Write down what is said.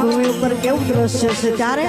ભૂમિ ઉપર કેવું દ્રશ્ય છે? ત્યારે